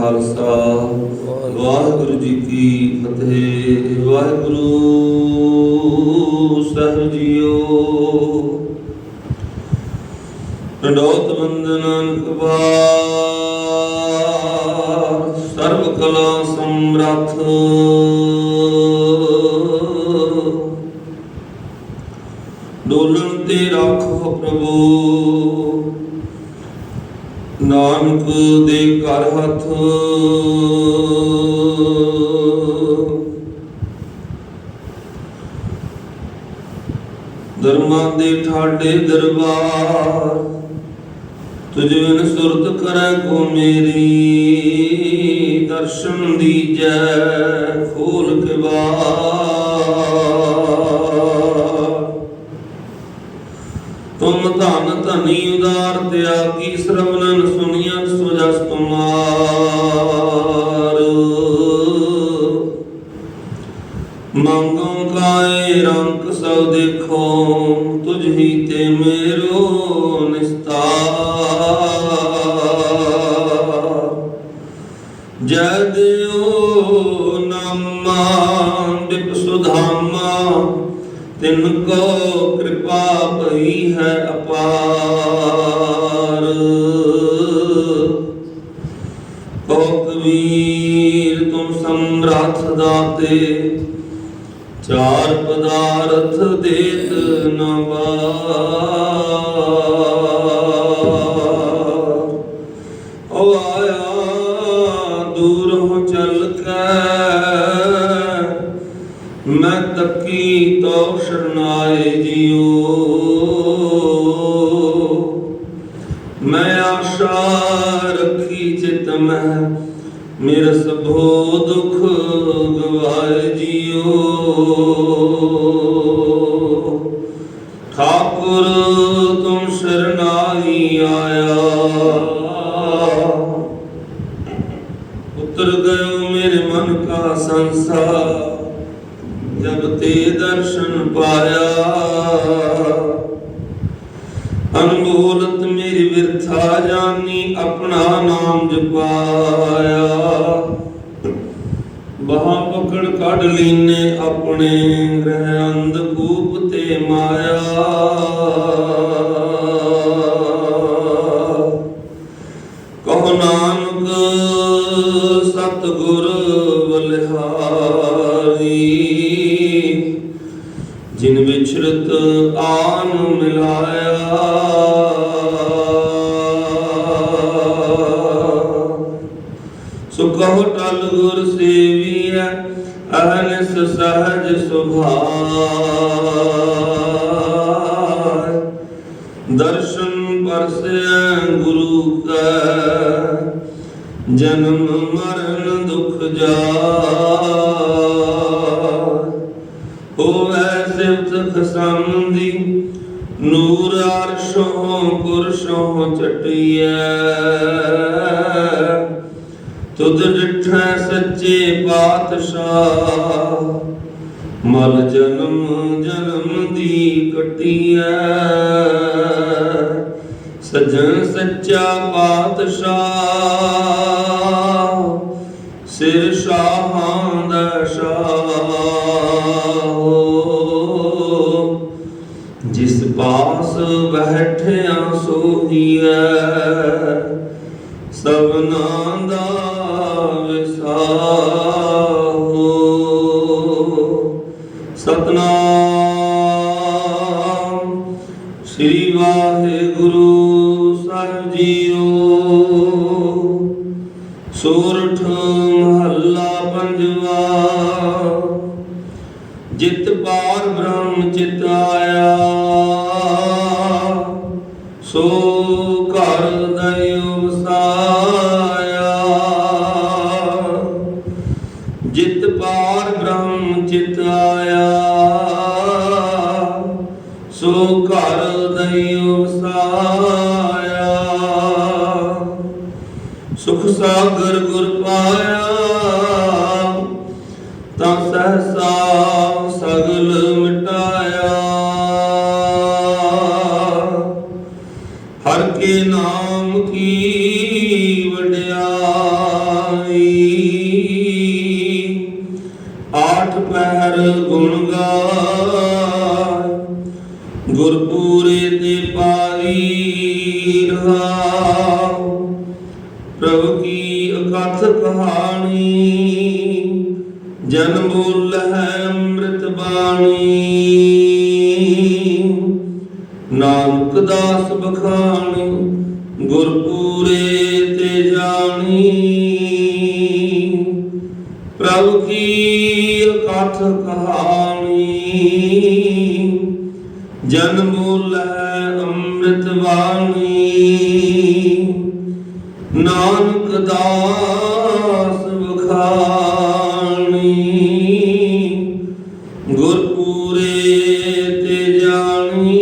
ਖਾਲਸਾ। ਵਾਹਿਗੁਰੂ ਜੀ ਕੀ ਫਤਿਹ। ਵਾਹਿਗੁਰੂ ਸਾਹਿਬ ਜੀਓ। ਨਡੋਤ ਬੰਦਨਨ ਕਬਾਰ ਸਰਬ ਕਲਾ ਸਮਰੱਥ। ਡੋਲਣ ਤੇ ਰੱਖੋ ਪ੍ਰਭੂ। ਨਾਨਕ ਦੇ ਘਰ ਹੱਥ। ਦਰਮਾਂ ਦੇ ਠਾਡੇ ਦਰਬਾਰ, ਤੁਝ ਬਿਨ ਸੁਰਤ ਕਰੈ ਕੋ ਮੇਰੀ। ਦਰਸ਼ਨ ਦੀਜੈ ਖੋਲ ਕੇ ਬਾਰ ਧਨੀ ਉਦਾਰ ਤਿਆਗੀ ਸ਼ਰਵਨਨ ਸੁਣੀਆਂ ਸੁਜਸ ਤੁਮਾਰ ਮੰਗੋਂ ਕਾਏ ਰੰਗ ਸਭ ਦੇਖੋ, ਤੁਝ ਹੀ ਤੇ ਮੇਰੋ ਨਿਸਤਾਰ। ਜੈ ਦਿਓ ਨਾਮਾ ਦਿਪ ਸੁਧਾਮਾ, ਤਿਨ ਕੋ ਕਿਰਪਾ ਭਈ ਹੈ ਅਪਾਰ। ਕਬੀਰ ਤੁਮ ਸਮਰੱਥ ਦਾਤੇ, ਚਾਰ ਪਦਾਰਥ ਦੇਤ ਨਵਾ ਓ ਆਇਆ ਦੂਰੋਂ ਚਲ ਕੇ, ਮੈਂ ਤੱਕੀ ਤੋ ਸ਼ਰਨਾਏ ਮੇਰਾ ਸਭੋ ਦੁਖ ਗਵਾਏ ਜਿਉ ਠਾਕੁਰ ਤੁਮ ਸ਼ਰਨਾਈ ਆਇਆ। ਉਤਰ ਗਇਓ ਮੇਰੇ ਮਨ ਕਾ ਸੰਸਾਰ ਜਬ ਤੇ ਦਰਸ਼ਨ ਪਾਇਆ। ਮੇਰੀ ਵਿਰਥਾ ਜਾਨੀ ਆਪਣਾ ਨਾਮ ਜਪਾਇਆ। ਬਹਾ ਪਕੜ ਕੱਢ ਲੀਨੇ ਆਪਣੇ, ਗ੍ਰਹਿ ਅੰਧ ਕੂਪ ਤੇ ਮਾਇਆ। ਕਹੋ ਨਾਨਕ, ਸਤਿਗੁਰ ਬਲਿਹਾਰੀ, ਜਿਨ ਵਿਛਰਤ ਆਨ ਮਿਲਾਇਆ। ਟਲ ਗੁਰ ਸੇਵੀਐ ਅਹਨਿਸ ਸਹਜ ਸੁਭਾਇ ਦਰਸ਼ਨ ਪਰਸੈ ਗੁਰੂ ਕੈ, ਜਨਮ ਮਰਨ ਦੁਖ ਜਾਇ ਹੋਵੈ ਸਿਵਤ ਖਸੰਦੀ, ਨੂਰ ਅਰਸ਼ੋਂ ਪੁਰਸ਼ੋਂ ਚਟਿਐ। ਤੁਧ ਡਿਠੈ ਸੱਚੇ ਪਾਤਸ਼ਾਹ। ਮਲ ਜਨਮ ਜਨਮ ਦੀ ਕਟਿਐ। ਸਜਣ ਸੱਚਾ ਪਾਤਸ਼ਾਹ, ਸਿਰ ਸ਼ਾਹਾਂ ਦਾ ਸ਼ਾਹ। ਜਿਸ ਪਾਸ ਬੈਠਿਆ ਸੋਹੀਐ ਸਭਨਾ ਦਾ ਵਿਸਾਹੋ ਸਤਨਾਮ ਸ੍ਰੀ ਵਾਹਿਗੁਰੂ ਸਾਹਿਬ ਜੀਓ ਸੋਰਠ ਮਹੱਲਾ ਪੰਜਵਾ ਜਿਤ ਪਾਰ ਬ੍ਰਹਮ ਚਿਤ ਆਇਆ ਪਾਰ ਬ੍ਰਹਮ ਚਿਤ ਆਇਆ। ਸੋ ਘਰ ਦਇਓ ਵਸਾਇਆ ਸੁਖ ਸਾਗਰ ਗੁਰ ਪਾਇਆ। ਤਾਂ ਸਹਸਾ ਸਗਲ ਮਿਟਾਇਆ। ਹਰ ਕੇ ਨਾਮ ਕੀ ਵਡਿਆਈ ਪਹਿਰ ਗੁਣ ਗਾਏ ਗੁਰਪੂਰੇ ਤੇ ਪਾਈ ਰਹਾਉ। ਪ੍ਰਭੂ ਕੀ ਅਕਥ ਕਹਾਣੀ ਜਨ ਬੋਲ ਹੈ ਅੰਮ੍ਰਿਤ ਬਾਣੀ। ਨਾਨਕ ਦਾਸ ਬਖਾਣੀ, ਗੁਰਪੂਰੇ ਤੇ ਜਾਣੀ। ਪ੍ਰਭੂ ਕੀ ਅਕਥ ਕਹਾਣੀ। ਜਨ ਬੋਲ ਅੰਮ੍ਰਿਤ ਬਾਣੀ ਨਾਨਕ ਦਾਸ ਬਖਾਣੀ ਗੁਰਪੂਰੇ ਤੇ ਜਾਣੀ।